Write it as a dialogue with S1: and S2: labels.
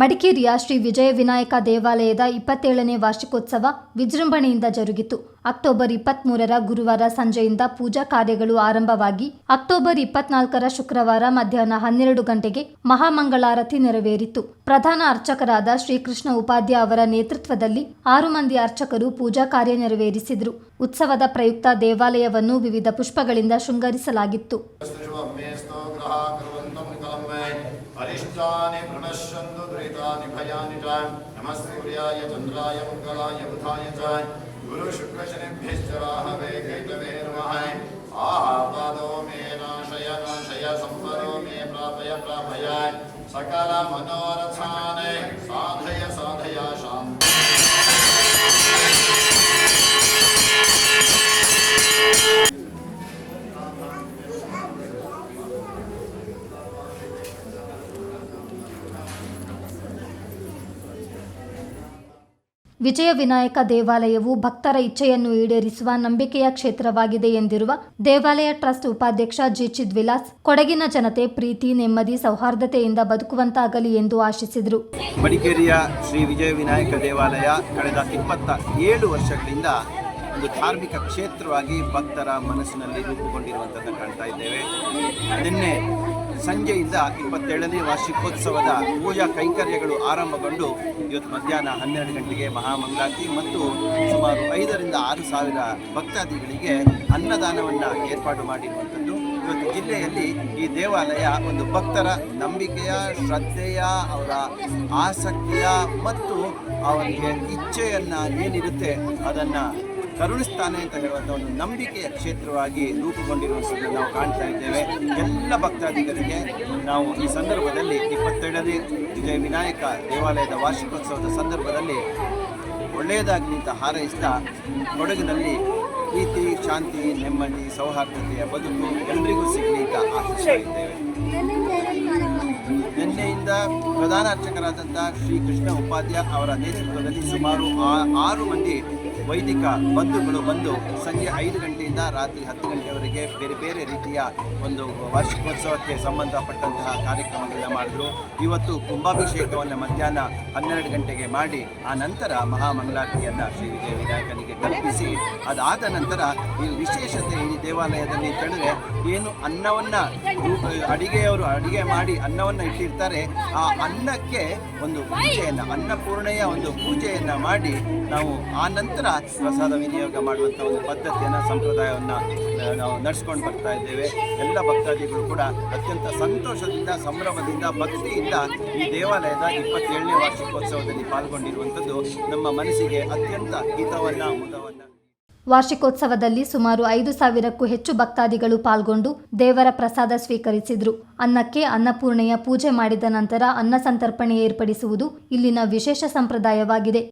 S1: ಮಡಿಕೇರಿಯ ಶ್ರೀ ವಿಜಯ ವಿನಾಯಕ ದೇವಾಲಯದ ಇಪ್ಪತ್ತೇಳನೇ ವಾರ್ಷಿಕೋತ್ಸವ ವಿಜೃಂಭಣೆಯಿಂದ ಜರುಗಿತು. ಅಕ್ಟೋಬರ್ ಇಪ್ಪತ್ಮೂರರ ಗುರುವಾರ ಸಂಜೆಯಿಂದ ಪೂಜಾ ಕಾರ್ಯಗಳು ಆರಂಭವಾಗಿ, ಅಕ್ಟೋಬರ್ ಇಪ್ಪತ್ನಾಲ್ಕರ ಶುಕ್ರವಾರ ಮಧ್ಯಾಹ್ನ ಹನ್ನೆರಡು ಗಂಟೆಗೆ ಮಹಾಮಂಗಳಾರತಿ ನೆರವೇರಿತು. ಪ್ರಧಾನ ಅರ್ಚಕರಾದ ಶ್ರೀಕೃಷ್ಣ ಉಪಾಧ್ಯ ಅವರ ನೇತೃತ್ವದಲ್ಲಿ ಆರು ಮಂದಿ ಅರ್ಚಕರು ಪೂಜಾ ಕಾರ್ಯ ನೆರವೇರಿಸಿದರು. ಉತ್ಸವದ ಪ್ರಯುಕ್ತ ದೇವಾಲಯವನ್ನು ವಿವಿಧ ಪುಷ್ಪಗಳಿಂದ ಶೃಂಗರಿಸಲಾಗಿತ್ತು.
S2: अरिष्टानि प्रणश्यन्तु दुरितानि भयानि च। नमः सूर्याय चन्द्राय मङ्गलाय बुधाय च। गुरुशुक्रशनिभ्यश्च राहवे केतवे नमः आपादो मे नाशय नाशय संवरो मे प्रापय प्रापय। सकलमनोरथान् साधय साधय शान्ति
S1: ವಿಜಯ ವಿನಾಯಕ ದೇವಾಲಯವು ಭಕ್ತರ ಇಚ್ಛೆಯನ್ನು ಈಡೇರಿಸುವ ನಂಬಿಕೆಯ ಕ್ಷೇತ್ರವಾಗಿದೆ ಎಂದಿರುವ ದೇವಾಲಯ ಟ್ರಸ್ಟ್ ಉಪಾಧ್ಯಕ್ಷ ಜಿ ಚಿದ್ವಿಲಾಸ್, ಕೊಡಗಿನ ಜನತೆ ಪ್ರೀತಿ, ನೆಮ್ಮದಿ, ಸೌಹಾರ್ದತೆಯಿಂದ ಬದುಕುವಂತಾಗಲಿ ಎಂದು ಆಶಿಸಿದರು.
S3: ಮಡಿಕೇರಿಯ ಶ್ರೀ ವಿಜಯ ವಿನಾಯಕ ದೇವಾಲಯ ಕಳೆದ ಇಪ್ಪತ್ತ ಏಳು ವರ್ಷಗಳಿಂದ ಒಂದು ಧಾರ್ಮಿಕ ಕ್ಷೇತ್ರವಾಗಿ ಭಕ್ತರ ಮನಸ್ಸಿನಲ್ಲಿ ರೂಪುಗೊಂಡಿರುವಂಥದ್ದು ಕಾಣ್ತಾ ಇದ್ದೇವೆ. ನಿನ್ನೆ ಸಂಜೆಯಿಂದ ಇಪ್ಪತ್ತೇಳನೇ ವಾರ್ಷಿಕೋತ್ಸವದ ಪೂಜಾ ಕೈಂಕರ್ಯಗಳು ಆರಂಭಗೊಂಡು ಇವತ್ತು ಮಧ್ಯಾಹ್ನ ಹನ್ನೆರಡು ಗಂಟೆಗೆ ಮಹಾಮಂಗಳಾರತಿ ಮತ್ತು ಸುಮಾರು ಐದರಿಂದ ಆರು ಸಾವಿರ ಭಕ್ತಾದಿಗಳಿಗೆ ಅನ್ನದಾನವನ್ನು ಏರ್ಪಾಡು ಮಾಡಿರುವಂಥದ್ದು. ಇವತ್ತು ಜಿಲ್ಲೆಯಲ್ಲಿ ಈ ದೇವಾಲಯ ಒಂದು ಭಕ್ತರ ನಂಬಿಕೆಯ, ಶ್ರದ್ಧೆಯ, ಅವರ ಆಸಕ್ತಿಯ ಮತ್ತು ಅವರಿಗೆ ಇಚ್ಛೆಯನ್ನು ಏನಿರುತ್ತೆ ಅದನ್ನು ಕರುಣಿಸ್ತಾನೆ ಅಂತ ಹೇಳುವಂಥ ಒಂದು ನಂಬಿಕೆಯ ಕ್ಷೇತ್ರವಾಗಿ ರೂಪುಗೊಂಡಿರುವಂಥದ್ದು ನಾವು ಕಾಣ್ತಾ ಇದ್ದೇವೆ. ಎಲ್ಲ ಭಕ್ತಾದಿಗಳಿಗೆ ನಾವು ಈ ಸಂದರ್ಭದಲ್ಲಿ ಇಪ್ಪತ್ತೇಳನೇ ವಿಜಯ ವಿನಾಯಕ ದೇವಾಲಯದ ವಾರ್ಷಿಕೋತ್ಸವದ ಸಂದರ್ಭದಲ್ಲಿ ಒಳ್ಳೆಯದಾಗಲಿ ಅಂತ ಹಾರೈಸ್ತಾ ಕೊಡಗಿನಲ್ಲಿ ಪ್ರೀತಿ, ಶಾಂತಿ, ನೆಮ್ಮದಿ, ಸೌಹಾರ್ದತೆಯ ಬದುಕು ಎಲ್ಲರಿಗೂ ಸಿಗಲಿ ಅಂತ ಆಶಿಸ್ತಾ ನಿನ್ನೆಯಿಂದ ಪ್ರಧಾನ ಅರ್ಚಕರಾದಂಥ ಶ್ರೀ ಕೃಷ್ಣ ಉಪಾಧ್ಯಾಯ ಅವರ ನೇತೃತ್ವದಲ್ಲಿ ಸುಮಾರು ಆರು ಮಂದಿ ವೈದಿಕ ಬಂಧುಗಳು ಬಂದು ಸಂಜೆ ಐದು ಗಂಟೆಯಿಂದ ರಾತ್ರಿ ಹತ್ತು ಗಂಟೆಯವರೆಗೆ ಬೇರೆ ಬೇರೆ ರೀತಿಯ ಒಂದು ವಾರ್ಷಿಕೋತ್ಸವಕ್ಕೆ ಸಂಬಂಧಪಟ್ಟಂತಹ ಕಾರ್ಯಕ್ರಮಗಳನ್ನು ಮಾಡಿದ್ರು. ಇವತ್ತು ಕುಂಭಾಭಿಷೇಕವನ್ನು ಮಧ್ಯಾಹ್ನ ಹನ್ನೆರಡು ಗಂಟೆಗೆ ಮಾಡಿ, ಆ ನಂತರ ಮಹಾಮಂಗಳಾರತಿಯನ್ನು ಶ್ರೀ ವಿನಾಯಕನಿಗೆ ಕಲ್ಪಿಸಿ ಅದಾದ ನಂತರ ಈ ವಿಶೇಷತೆ ಈ ದೇವಾಲಯದಲ್ಲಿ ಅಂತ ಏನು ಅನ್ನವನ್ನು ಅಡಿಗೆಯವರು ಅಡಿಗೆ ಮಾಡಿ ಅನ್ನವನ್ನು ಇಟ್ಟಿರ್ತಾರೆ. ಆ ಅನ್ನಕ್ಕೆ ಒಂದು ಪೂಜೆಯನ್ನು, ಅನ್ನಪೂರ್ಣೆಯ ಒಂದು ಪೂಜೆಯನ್ನು ಮಾಡಿ ನಾವು ಆ ನಂತರ ಪ್ರಸಾದ ವಿನಿಯೋಗ ಮಾಡುವಂಥ ಒಂದು ಪದ್ಧತಿಯನ್ನು, ಸಂಪ್ರದಾಯವನ್ನು ನಾವು ನಡೆಸ್ಕೊಂಡು ಬರ್ತಾ ಇದ್ದೇವೆ. ಎಲ್ಲ ಭಕ್ತಾದಿಗಳು ಕೂಡ ಅತ್ಯಂತ ಸಂತೋಷದಿಂದ, ಸಂಭ್ರಮದಿಂದ, ಭಕ್ತಿಯಿಂದ ಈ ದೇವಾಲಯದ ಇಪ್ಪತ್ತೇಳನೇ ವಾರ್ಷಿಕೋತ್ಸವದಲ್ಲಿ ಪಾಲ್ಗೊಂಡಿರುವಂಥದ್ದು ನಮ್ಮ ಮನಸ್ಸಿಗೆ ಅತ್ಯಂತ ಹಿತವನ್ನು ಮುದವನ್ನು
S1: ವಾರ್ಷಿಕೋತ್ಸವದಲ್ಲಿ ಸುಮಾರು ಐದು ಸಾವಿರಕ್ಕೂ ಹೆಚ್ಚು ಭಕ್ತಾದಿಗಳು ಪಾಲ್ಗೊಂಡು ದೇವರ ಪ್ರಸಾದ ಸ್ವೀಕರಿಸಿದ್ರು. ಅನ್ನಕ್ಕೆ ಅನ್ನಪೂರ್ಣೆಯ ಪೂಜೆ ಮಾಡಿದ ನಂತರ ಅನ್ನ ಸಂತರ್ಪಣೆ ಏರ್ಪಡಿಸುವುದು ಇಲ್ಲಿನ ವಿಶೇಷ ಸಂಪ್ರದಾಯವಾಗಿದೆ.